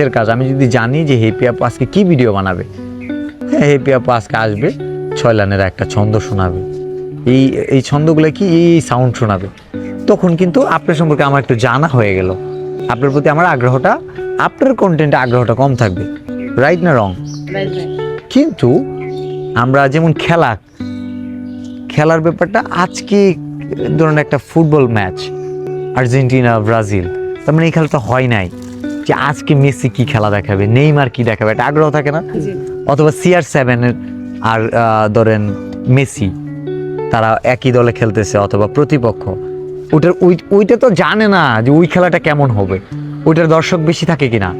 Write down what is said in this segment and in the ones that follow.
হাতের কাজ। আমি যদি জানি যে হেপি আপু আজকে কি ভিডিও বানাবে হ্যাঁ হেপি আপু আজকে আসবে ছয় লাইনের একটা ছন্দ শোনাবে। এই এই ছন্দগুলো কি? এই সাউন্ড শোনাবে। তখন কিন্তু আপনার সম্পর্কে আমার একটু জানা হয়ে গেল। আপনার প্রতি আমার আগ্রহটা আপনার কন্টেন্টে আগ্রহটা কম থাকবে। রাইট না রং কিন্তু আমরা যেমন খেলা খেলার ব্যাপারটা আজকে ধরুন একটা ফুটবল ম্যাচ আর্জেন্টিনা ব্রাজিল তার মানে এই খেলাটা হয় নাই। যে আজকে মেসি কি খেলা দেখাবে? নেইমার কি দেখাবে? একটা আগ্রহ থাকে না? অথবা সিআর সেভেনের আর ধরেন মেসি তারা একই দলে খেলতেছে অথবা প্রতিপক্ষ। ওইটার ওই ওইটা তো জানে না যে ওই খেলাটা কেমন হবে। ওইটার দর্শক বেশি থাকে কিনা?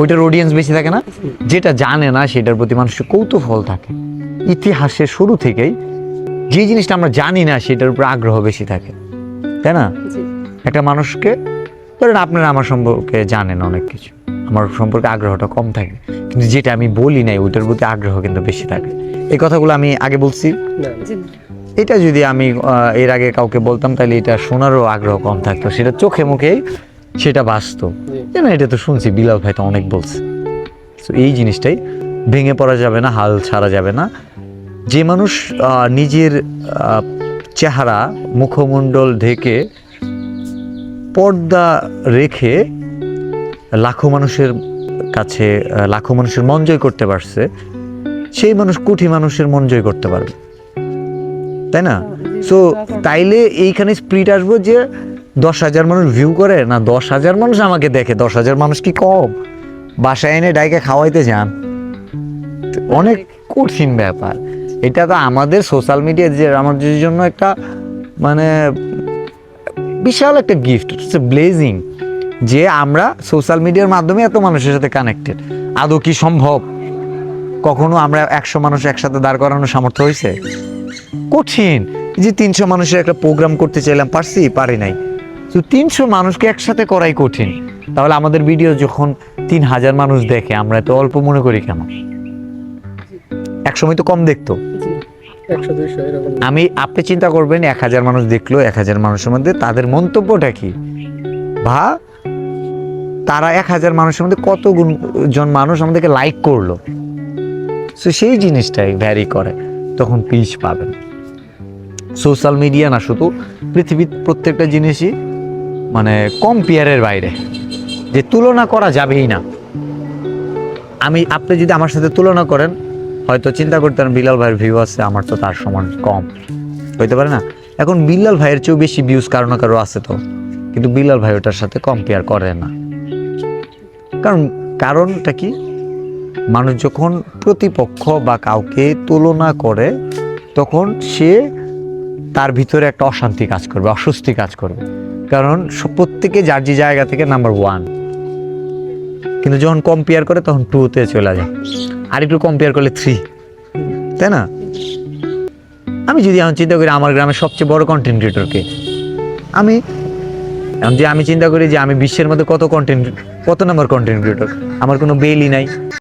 ওইটার অডিয়েন্স বেশি থাকে না? যেটা জানে না সেটার প্রতি মানুষের কৌতূহল থাকে। ইতিহাসের শুরু থেকেই যে জিনিসটা আমরা জানি না সেটার উপর আগ্রহ বেশি থাকে। তাই না? একটা মানুষকে ধরেন আপনারা আমার সম্পর্কে জানেন অনেক কিছু। আমার সম্পর্কে আগ্রহটা কম থাকে। কিন্তু যেটা আমি বলি নাই ওইটার প্রতি আগ্রহ কিন্তু বেশি থাকে। এই কথাগুলো আমি আগে বলছি। এটা যদি আমি এর আগে কাউকে বলতাম তাহলে এটা শোনারও আগ্রহ কম থাকতো। সেটা চোখে মুখেই সেটা যে না এটা তো শুনছি বিলাল ভাই তো অনেক বলছে। তো এই জিনিসটাই ভেঙে পড়া যাবে না হাল ছাড়া যাবে না। যে মানুষ নিজের চেহারা মুখমণ্ডল ঢেকে পর্দা রেখে লাখো মানুষের কাছে লাখো মানুষের মন জয় করতে পারছে সেই মানুষ কোটি মানুষের মন জয় করতে পারবে। তাই না? সো তাইলে এইখানে স্প্রিট আসব যে দশ হাজার মানুষ ভিউ করে না দশ হাজার মানুষ আমাকে দেখে? দশ হাজার মানুষ কি কম? বাসায় এনে ডাইকে খাওয়াইতে যান। অনেক কঠিন ব্যাপার। এটা তো আমাদের সোশ্যাল মিডিয়া যে আমাদের জন্য একটা মানে বিশাল একটা গিফট হচ্ছে ব্লেজিং যে আমরা সোশ্যাল মিডিয়ার মাধ্যমে এত মানুষের সাথে কানেক্টেড আদৌ কি সম্ভব? কখনো আমরা একশো মানুষ একসাথে দাঁড় করানোর সামর্থ্য হয়েছে? কঠিন যে তিনশো মানুষের একটা প্রোগ্রাম করতে চাইলাম, পারছি, পারি নাই। তো তিনশো মানুষকে একসাথে করাই কঠিন। তাহলে আমাদের ভিডিও যখন তিন হাজার মানুষ দেখে, আমরা তো অল্প মনে করি কেন? একসময় তো কম দেখতো। আমি, আপনি চিন্তা করবেন, এক হাজার মানুষ দেখল, এক হাজার মানুষের মধ্যে তাদের মন্তব্যটা কি? বা তারা এক হাজার মানুষের মধ্যে কত গুণ- জন মানুষ আমাদেরকে লাইক করল? সো সেই জিনিসটাই ভ্যারি করে, তখন পিস পাবেন। সোশ্যাল মিডিয়া না শুধু, পৃথিবীর প্রত্যেকটা জিনিসই মানে কম্পেয়ারের বাইরে। যে তুলনা করা যাবেই না। আমি, আপনি যদি আমার সাথে তুলনা করেন হয়তো চিন্তা করতেন বিলাল ভাইয়ের ভিউ আছে, আমার তো তার সমান কম। হইতে পারে না? এখন বিল্লাল ভাইয়ের চেয়েও বেশি ভিউজ কারও না কারও আছে তো। কিন্তু বিল্লাল ভাই ওটার সাথে কম্পেয়ার করে না। কারণ কারণটা কি? মানুষ যখন প্রতিপক্ষ বা কাউকে তুলনা করে, তখন সে তার ভিতরে একটা অশান্তি কাজ করবে, অস্বস্তি কাজ করবে। কারণ প্রত্যেকে যার যে জায়গা থেকে নাম্বার ওয়ান কিন্তু যখন কম্পেয়ার করে, তখন টুতে চলে যায়। আর একটু কম্পেয়ার করলে থ্রি তাই না? আমি যদি এখন চিন্তা করি আমার গ্রামের সবচেয়ে বড় কন্টেন্ট ক্রিয়েটরকে আমি যে আমি চিন্তা করি যে আমি বিশ্বের মধ্যে কত কন্টেন্ট কত নম্বর কন্টেন্ট ক্রিয়েটর আমার কোনো বেলই নাই।